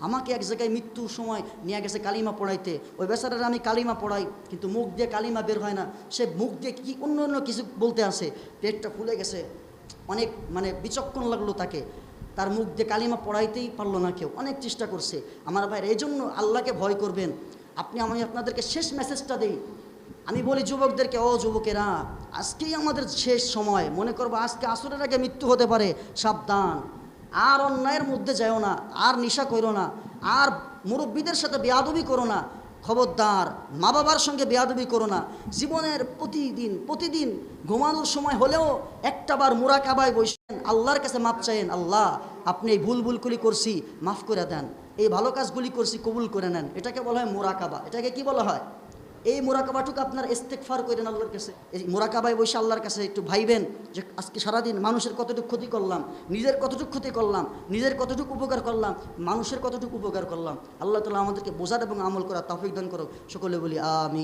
আমাকে এক জায়গায় মৃত্যুর সময় নিয়ে গেছে কালিমা পড়াইতে। ওই বেচারার আমি কালিমা পড়াই, কিন্তু মুখ দিয়ে কালিমা বের হয় না। সে মুখ দিয়ে কি অন্য অন্য কিছু বলতে আসে। পেটটা ফুলে গেছে। অনেক মানে বিচক্ষণ লাগল তাকে। তার মুখ দিয়ে কালিমা পড়াইতেই পারল না কেউ। অনেক চেষ্টা করছে। আমার ভাইয়ের এই জন্য আল্লাহকে ভয় করবেন। আপনি, আমি আপনাদেরকে শেষ মেসেজটা দেই। আমি বলি যুবকদেরকে, ও যুবকেরা, আজকেই আমাদের শেষ সময়। মনে করব আজকে আসরের আগে মৃত্যু হতে পারে। সাবধান। আর অন্যায়ের মধ্যে যাও না, আর নিশা করো না, আর মুরব্বীদের সাথে বেয়াদবি করো না। খবরদার মা বাবার সঙ্গে বেয়াদবি করো না। জীবনের প্রতিদিন প্রতিদিন ঘুমানোর সময় হলেও একটা বার মুরাকাবায় বসেন, আল্লাহর কাছে মাপ চাইেন আল্লাহ, আপনি এই ভুল ভুলগুলি করছি, মাফ করে দেন। এই ভালো কাজগুলি করছি, কবুল করে নেন। এটাকে বলা হয় মোরাকাবা। এটাকে কি বলা হয়? এই মোরাকাবাটুকু আপনার ইস্তেকফার করেন আল্লাহর কাছে। এই মোরাকাবায় বসে আল্লাহর কাছে একটু ভাইবেন যে আজকে সারাদিন মানুষের কতটুকু ক্ষতি করলাম, নিজের কতটুকু ক্ষতি করলাম, নিজের কতটুকু উপকার করলাম, মানুষের কতটুকু উপকার করলাম। আল্লাহ তালা আমাদেরকে বোঝার এবং আমল করা তাফিক দান করো সকলে বলি আমি